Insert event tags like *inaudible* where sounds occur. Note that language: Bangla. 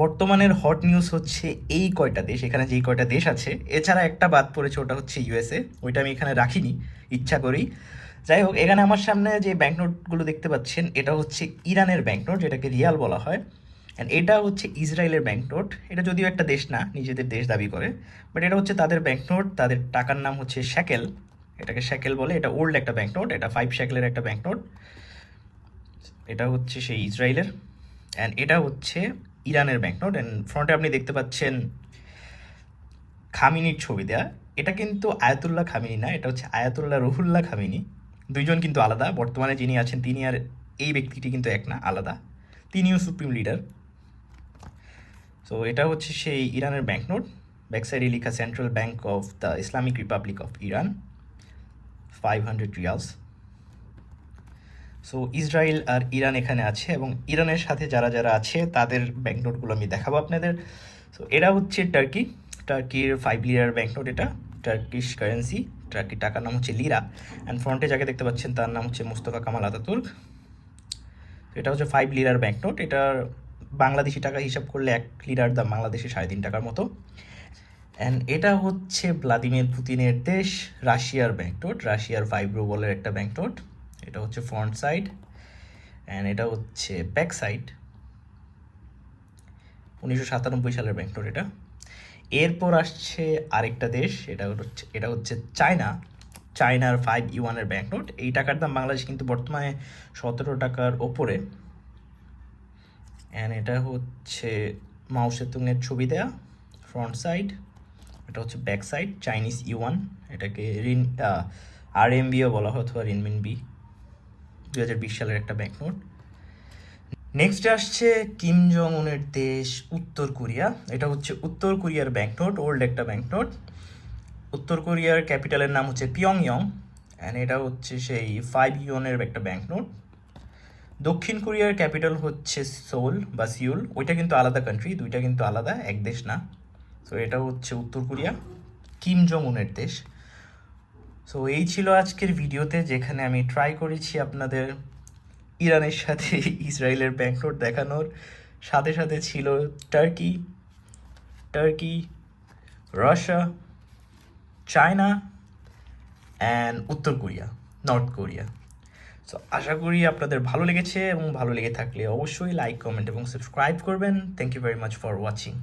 বর্তমানের হট নিউজ হচ্ছে এই কয়টা দেশ, এখানে যেই কয়টা দেশ আছে, এছাড়া একটা বাদ পড়েছে, ওটা হচ্ছে ইউএসএ, ওইটা আমি এখানে রাখিনি, ইচ্ছা করেই। যাই হোক, এখানে আমার সামনে যে ব্যাঙ্কনোটগুলো দেখতে পাচ্ছেন, এটা হচ্ছে ইরানের ব্যাঙ্কনোট, যেটাকে রিয়াল বলা হয় অ্যান্ড এটা হচ্ছে ইসরায়েলের ব্যাঙ্কনোট। এটা যদিও একটা দেশ না, নিজেদের দেশ দাবি করে বাট এটা হচ্ছে তাদের ব্যাঙ্কনোট, তাদের টাকার নাম হচ্ছে শ্যাকেল, এটাকে শ্যাকেল বলে, এটা ওল্ড একটা ব্যাঙ্কনোট, এটা ফাইভ শ্যাকেলের একটা ব্যাঙ্কনোট। এটা হচ্ছে সেই ইসরায়েলের অ্যান্ড এটা হচ্ছে ইরানের ব্যাঙ্কনোট অ্যান্ড ফ্রন্টে আপনি দেখতে পাচ্ছেন খামিনির ছবি দেয়া। এটা কিন্তু আয়াতুল্লাহ খামিনি না, এটা হচ্ছে আয়াতুল্লাহ রহুল্লাহ খামিনি। দুইজন কিন্তু আলাদা, বর্তমানে যিনি আছেন তিনি আর এই ব্যক্তিটি কিন্তু এক না, আলাদা। তিনিও সুপ্রিম লিডার। সো এটা হচ্ছে সেই ইরানের ব্যাঙ্কনোট ব্যাক সাইডে লেখা central bank of the Islamic republic of Iran five hundred rials so Israel R Iran এখানে আছে এবং ইরানের সাথে যারা যারা আছে, তাদের ব্যাঙ্কনোটগুলো আমি দেখাবো আপনাদের। সো এটা হচ্ছে টার্কি টার্কির ফাইভ লিরার ব্যাঙ্কনোট এটা। টার্কিশ কারেন্সি টার্কির টাকার নাম হচ্ছে লিরা অ্যান্ড ফ্রন্টে যাকে দেখতে পাচ্ছেন, তার নাম হচ্ছে মুস্তফা কামাল আতাতুর্ক এটা হচ্ছে ফাইভ লিরার ব্যাঙ্কনোট এটার বাংলাদেশি টাকা হিসাব করলে এক লিরার দাম বাংলাদেশে সাড়ে তিন টাকার মতো। অ্যান্ড এটা হচ্ছে ভ্লাদিমির পুতিনের দেশ রাশিয়ার ব্যাঙ্কনোট রাশিয়ার ফাইভ রুবলের একটা ব্যাঙ্কনোট এটা হচ্ছে ফ্রন্ট সাইড অ্যান্ড এটা হচ্ছে ব্যাক সাইড উনিশশো সাতানব্বই সালের ব্যাঙ্কনোট এটা। এরপর আসছে আরেকটা দেশ, এটা হচ্ছে এটা হচ্ছে চায়না। চায়নার ফাইভ ইউয়ানের ব্যাঙ্কনোট এই টাকার দাম বাংলাদেশ কিন্তু বর্তমানে সতেরো টাকার ওপরে। অ্যান্ড এটা হচ্ছে মাও সেতুংয়ের ছবি দেয়া ফ্রন্ট সাইড এটা হচ্ছে ব্যাক সাইড চাইনিজ ইউয়ান এটাকে রিন আর এম বিও বলা হয় অথবা রিনমিন বি দু হাজার বিশ সালের একটা ব্যাঙ্কনোট নেক্সট আসছে কিম জং উনের দেশ উত্তর কোরিয়া। এটা হচ্ছে উত্তর কোরিয়ার ব্যাঙ্কনোট ওল্ড একটা ব্যাঙ্কনোট উত্তর কোরিয়ার ক্যাপিটালের নাম হচ্ছে পিয়ংইয়ং অ্যান্ড এটা হচ্ছে সেই ফাইভ ইয়নের একটা ব্যাঙ্কনোট দক্ষিণ কোরিয়ার ক্যাপিটাল হচ্ছে সোল বা সিউল ওইটা কিন্তু আলাদা কান্ট্রি দুইটা কিন্তু আলাদা, এক দেশ না। তো এটা হচ্ছে উত্তর কোরিয়া কিম জং উনের দেশ। সো এই ছিল আজকের ভিডিওতে যেখানে আমি ট্রাই করেছি আপনাদের ইরানের সাথে *laughs* ইসরায়েলের ব্যাঙ্কনোট দেখানোর। সাথে সাথে ছিল Turkey Turkey Russia China and উত্তর কোরিয়া নর্থ কোরিয়া সো আশা করি আপনাদের ভালো লেগেছে এবং ভালো লেগে থাকলে অবশ্যই লাইক কমেন্ট এবং সাবস্ক্রাইব করবেন। Thank you very much for watching